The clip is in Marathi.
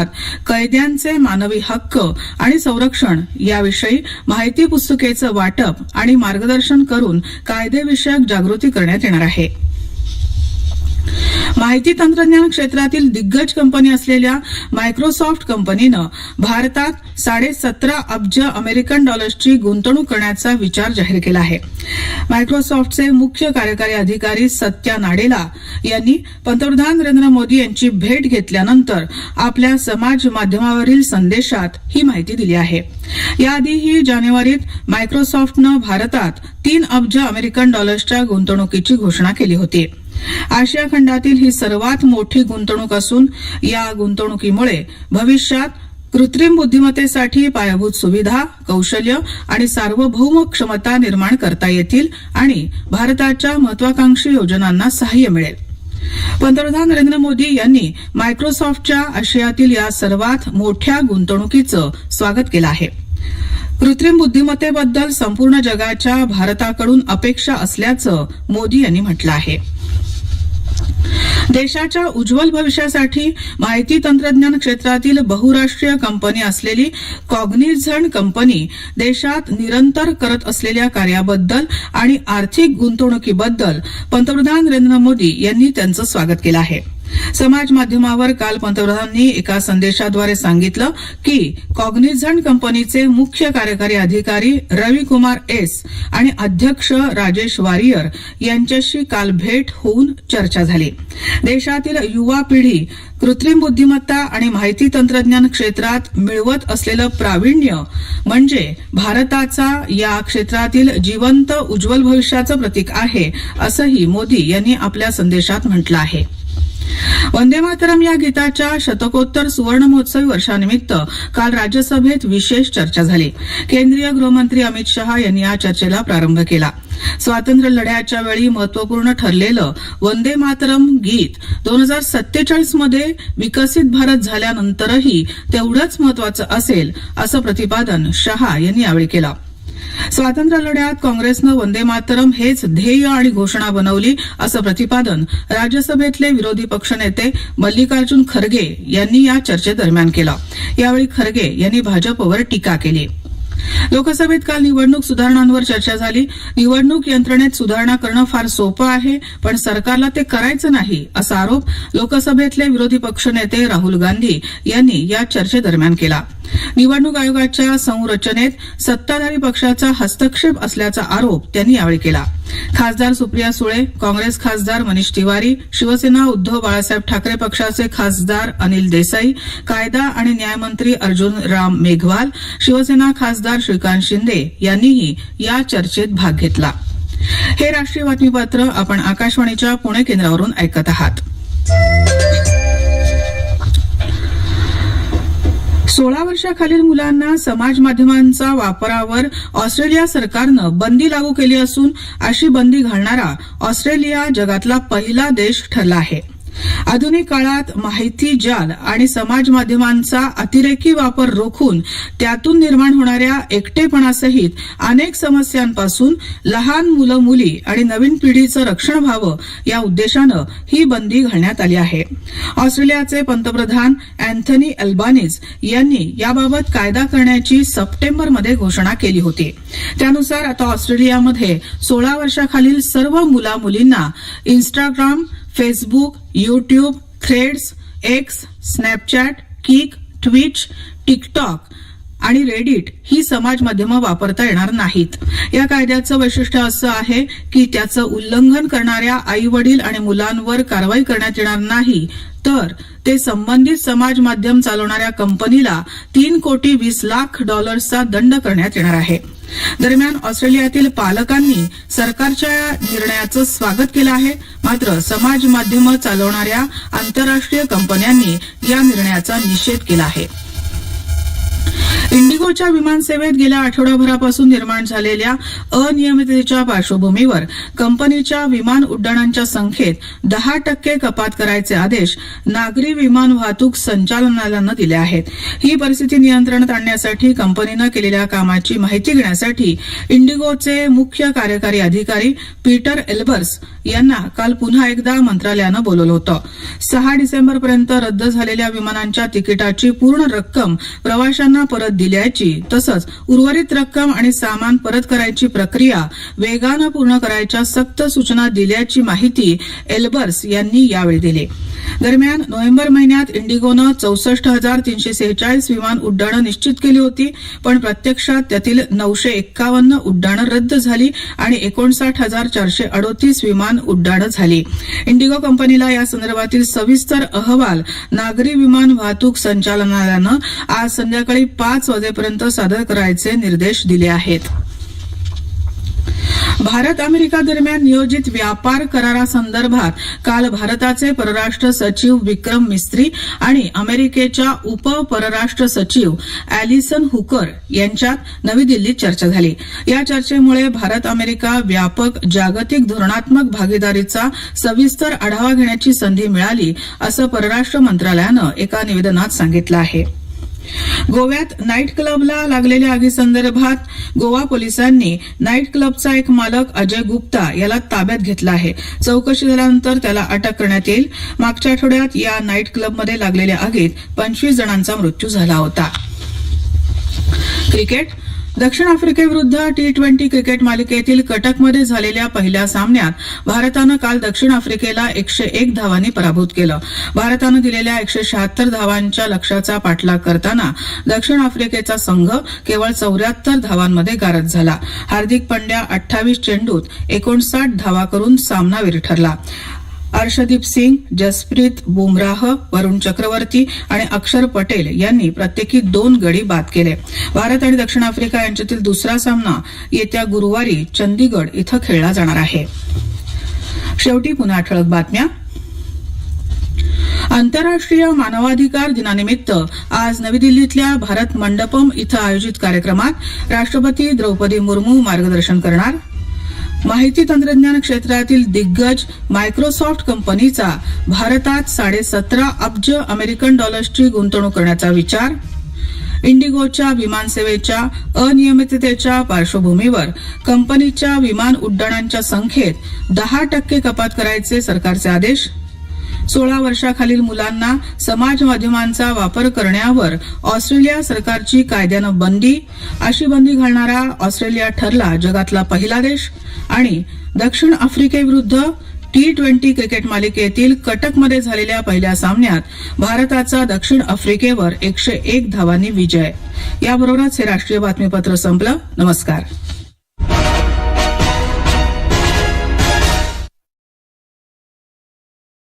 विरोधात कैद्यांचे मानवी हक्क आणि संरक्षण याविषयी माहिती पुस्तिकेचं वाटप आणि मार्गदर्शन करून कायदेविषयक जागृती करण्यात येणार आहे. माहिती तंत्रज्ञान क्षेत्रातील दिग्गज कंपनी असलेल्या मायक्रोसॉफ्ट कंपनीनं भारतात साडे सतरा अब्ज अमेरिकन डॉलर्सची गुंतवणूक करण्याचा विचार जाहीर केला आहे. मायक्रोसॉफ्टचे मुख्य कार्यकारी अधिकारी सत्या नाडेला यांनी पंतप्रधान नरेंद्र मोदी यांची भेट घेतल्यानंतर आपल्या समाज माध्यमावरील संदेशात ही माहिती दिली आहे. याआधीही जानेवारीत मायक्रोसॉफ्टनं भारतात तीन अब्ज अमेरिकन डॉलर्सच्या गुंतवणुकीची घोषणा केली होती. आशिया खंडातील ही सर्वात मोठी गुंतवणूक असून या गुंतवणुकीमुळे भविष्यात कृत्रिम बुद्धिमत्तेसाठी पायाभूत सुविधा कौशल्य आणि सार्वभौम क्षमता निर्माण करता येतील आणि भारताच्या महत्वाकांक्षी योजनांना सहाय्य मिळेल. पंतप्रधान नरेंद्र मोदी यांनी मायक्रोसॉफ्टच्या आशियातील या सर्वात मोठ्या गुंतवणुकीचं स्वागत केलं आहे. कृत्रिम बुद्धिमत्तेबद्दल संपूर्ण जगाच्या भारताकडून अपेक्षा असल्याचं मोदी यांनी म्हटलं आहे. देशाच्या उज्ज्वल भविष्यासाठी माहिती तंत्रज्ञान क्षेत्रातील बहुराष्ट्रीय कंपनी असलेली कॉग्निझन कंपनी देशात निरंतर करत असलेल्या कार्याबद्दल आणि आर्थिक गुंतवणुकीबद्दल पंतप्रधान नरेंद्र मोदी यांनी त्यांचं स्वागत केलं आहे. समाज माध्यमावर काल पंतप्रधानांनी एका संदेशाद्वारे सांगितलं की कॉग्निझंट कंपनीचे मुख्य कार्यकारी अधिकारी रवी कुमार एस आणि अध्यक्ष राजेश वारियर यांच्याशी काल भेट होऊन चर्चा झाली. देशातील युवा पिढी कृत्रिम बुद्धिमत्ता आणि माहिती तंत्रज्ञान क्षेत्रात मिळवत असलेलं प्रावीण्य म्हणजे भारताचा या क्षेत्रातील जिवंत उज्ज्वल भविष्याचं प्रतीक आहे असंही मोदी यांनी आपल्या संदेशात म्हटलं आहे. वंदे मातरम या गीताच्या शतकोत्तर सुवर्ण महोत्सवी वर्षानिमित्त काल राज्यसभेत विशेष चर्चा झाली. केंद्रीय गृहमंत्री अमित शहा यांनी या चर्चेला प्रारंभ केला. स्वातंत्र्य लढ्याच्या वेळी महत्त्वपूर्ण ठरलेलं वंदे मातरम गीत दोन हजार सत्तेचाळीसमध्ये विकसित भारत झाल्यानंतरही तेवढंच महत्वाचं असेल असं प्रतिपादन शहा यांनी यावेळी केलं. स्वातंत्र्य लढ्यात काँग्रेसनं वंदे मातरम हेच ध्येय आणि घोषणा बनवली असं प्रतिपादन राज्यसभेतले विरोधी पक्षनेते मल्लिकार्जुन खरगे यांनी या चर्चेदरम्यान केलं. यावेळी खरगे यांनी भाजपवर टीका केली. लोकसभेत काल निवडणूक सुधारणांवर चर्चा झाली. निवडणूक यंत्रणेत सुधारणा करणं फार सोपं आहे पण सरकारला ते करायचं नाही असा आरोप लोकसभेतले विरोधी पक्षनेते राहुल गांधी यांनी या चर्चेदरम्यान केला. निवडणूक आयोगाच्या संरचनेत सत्ताधारी पक्षाचा हस्तक्षेप असल्याचा आरोप त्यांनी यावेळी केला. खासदार सुप्रिया सुळे काँग्रेस खासदार मनीष तिवारी शिवसेना उद्धव बाळासाहेब ठाकरे पक्षाचे खासदार अनिल देसाई कायदा आणि न्यायमंत्री अर्जुन राम मेघवाल शिवसेना खासदार श्रीकांत शिंदे यांनीही या चर्चेत भाग घेतला. हे राष्ट्रीय बातमीपत्र आपण आकाशवाणीच्या पुणे केंद्रावरून ऐकत आहात. सोळा वर्षाखालील मुलांना समाज माध्यमांचा वापरावर ऑस्ट्रेलिया सरकारनं बंदी लागू केली असून अशी बंदी घालणारा ऑस्ट्रेलिया जगातला पहिला देश ठरला आहे. आधुनिक काळात माहिती जाल आणि समाज माध्यमांचा अतिरेकी वापर रोखून त्यातून निर्माण होणाऱ्या एकटेपणासहित अनेक समस्यांपासून लहान मुलं मुली आणि नवीन पिढीचं रक्षण व्हावं या उद्देशानं ही बंदी घालण्यात आली आहे. ऑस्ट्रेलियाचे पंतप्रधान अँथनी अल्बानीज यांनी याबाबत कायदा करण्याची सप्टेंबरमध्ये घोषणा केली होती. त्यानुसार आता ऑस्ट्रेलियामध्ये सोळा वर्षाखालील सर्व मुला मुलींना Instagram Facebook YouTube Threads X Snapchat Kick Twitch TikTok आणि रेडिट ही समाज माध्यमं वापरता येणार नाहीत. या कायद्याचं वैशिष्ट्य असं आहे की त्याचं उल्लंघन करणाऱ्या आई वडील आणि मुलांवर कारवाई करण्यात येणार नाही. तर ते संबंधित समाज माध्यम चालवणाऱ्या कंपनीला तीन कोटी वीस लाख डॉलर्सचा दंड करण्यात येणार आहे. दरम्यान ऑस्ट्रेलियातील पालकांनी सरकारच्या या निर्णयाचं स्वागत केलं आहे. मात्र समाज माध्यमं चालवणाऱ्या आंतरराष्ट्रीय कंपन्यांनी या निर्णयाचा निषेध केला आहे. इंडिगोच्या विमानसेवेत गेल्या आठवडाभरापासून निर्माण झालेल्या अनियमिततेच्या पार्श्वभूमीवर कंपनीच्या विमान उड्डाणांच्या संख्येत दहा टक्के कपात करायचे आदेश नागरी विमान वाहतूक संचालनालयानं दिले आहेत. ही परिस्थिती नियंत्रणात आणण्यासाठी कंपनीनं केलेल्या कामाची माहिती घेण्यासाठी इंडिगोचे मुख्य कार्यकारी अधिकारी पीटर एल्बर्स यांना काल पुन्हा एकदा मंत्रालयानं बोलवलं होतं. सहा डिसेंबरपर्यंत रद्द झालेल्या विमानांच्या तिकिटाची पूर्ण रक्कम प्रवाशांना परत दिल्याची तसंच उर्वरित रक्कम आणि सामान परत करायची प्रक्रिया वेगानं पूर्ण करायच्या सक्त सूचना दिल्याची माहिती एल्बर्स यांनी यावेळी दिली. दरम्यान नोव्हेंबर महिन्यात इंडिगोनं चौसष्ट हजार तीनशे सेहेचाळीस विमान उड्डाणं निश्चित केली होती पण प्रत्यक्षात त्यातील नऊशे एक्कावन्न उड्डाणं रद्द झाली आणि एकोणसाठ हजार चारशे अडोतीस विमान उड्डाणं झाली. इंडिगो कंपनीला या संदर्भातील सविस्तर अहवाल नागरी विमान वाहतूक संचालनालयानं आज संध्याकाळी पाच वाजेपर्यंत सादर करायचे निर्देश दिले आहेत. भारत अमेरिका दरम्यान नियोजित व्यापार करारासंदर्भात काल भारताचे परराष्ट्र सचिव विक्रम मिस्त्री आणि अमेरिकेच्या उप परराष्ट्र सचिव अॅलिसन हुकर यांच्यात नवी दिल्लीत चर्चा झाली. या चर्चेमुळे भारत अमेरिका व्यापक जागतिक धोरणात्मक भागीदारीचा सविस्तर आढावा घेण्याची संधी मिळाली असं परराष्ट्र मंत्रालयानं एका निवेदनात सांगितलं आहे. गोव्यात नाईट क्लबला लागलेल्या आगीसंदर्भात गोवा पोलिसांनी नाईट क्लबचा एक मालक अजय गुप्ता याला ताब्यात घेतला आहे. चौकशी झाल्यानंतर त्याला अटक करण्यात येईल. मागच्या आठवड्यात या नाईट क्लबमध्ये लागलेल्या आगीत पंचवीस जणांचा मृत्यू झाला होता. क्रिकेट दक्षिण आफ्रिकेविरुद्ध टी ट्वेंटी क्रिकेट मालिकेतील कटकमध्ये झालेल्या पहिल्या सामन्यात भारतानं काल दक्षिण आफ्रिकेला एकशे एक धावांनी पराभूत केलं. भारतानं दिलेल्या एकशे शहात्तर धावांच्या लक्ष्याचा पाठलाग करताना दक्षिण आफ्रिकेचा संघ केवळ चौऱ्याहत्तर धावांमध्ये गारद झाला. हार्दिक पंड्या अठ्ठावीस चेंडूत एकोणसाठ धावा करून सामनावीर ठरला. अर्षदीप सिंग जसप्रीत बुमराह वरुण चक्रवर्ती आणि अक्षर पटेल यांनी प्रत्येकी दोन गडी बाद केले. भारत आणि दक्षिण आफ्रिका यांच्यातील दुसरा सामना येत्या गुरुवारी चंदीगड इथं खेळला जाणार आहे. शेवटी पुन्हा ठळक बातम्या. आंतरराष्ट्रीय मानवाधिकार दिनानिमित्त आज नवी दिल्लीतल्या भारत मंडपम इथं आयोजित कार्यक्रमात राष्ट्रपती द्रौपदी मुर्मू मार्गदर्शन करणार माहिती तंत्रज्ञान क्षेत्रातील दिग्गज मायक्रोसॉफ्ट कंपनीचा भारतात साडेसतरा अब्ज अमेरिकन डॉलर्सची गुंतवणूक करण्याचा विचार इंडिगोच्या विमानसेवेच्या अनियमिततेच्या पार्श्वभूमीवर कंपनीच्या विमान उड्डाणांच्या संख्येत दहा टक्के कपात करायचे सरकारचे आदेश सोळा वर्षाखालील मुलांना समाज माध्यमांचा वापर करण्यावर ऑस्ट्रेलिया सरकारची कायद्यानं बंदी अशी बंदी घालणारा ऑस्ट्रेलिया ठरला जगातला पहिला देश आणि दक्षिण आफ्रिकेविरुद्ध टी ट्वेंटी क्रिकेट मालिकेतील कटकमध्ये झालेल्या पहिल्या सामन्यात भारताचा दक्षिण आफ्रिकेवर एकशे एक धावांनी विजय. याबरोबरच हे राष्ट्रीय बातमीपत्र संपलं. नमस्कार.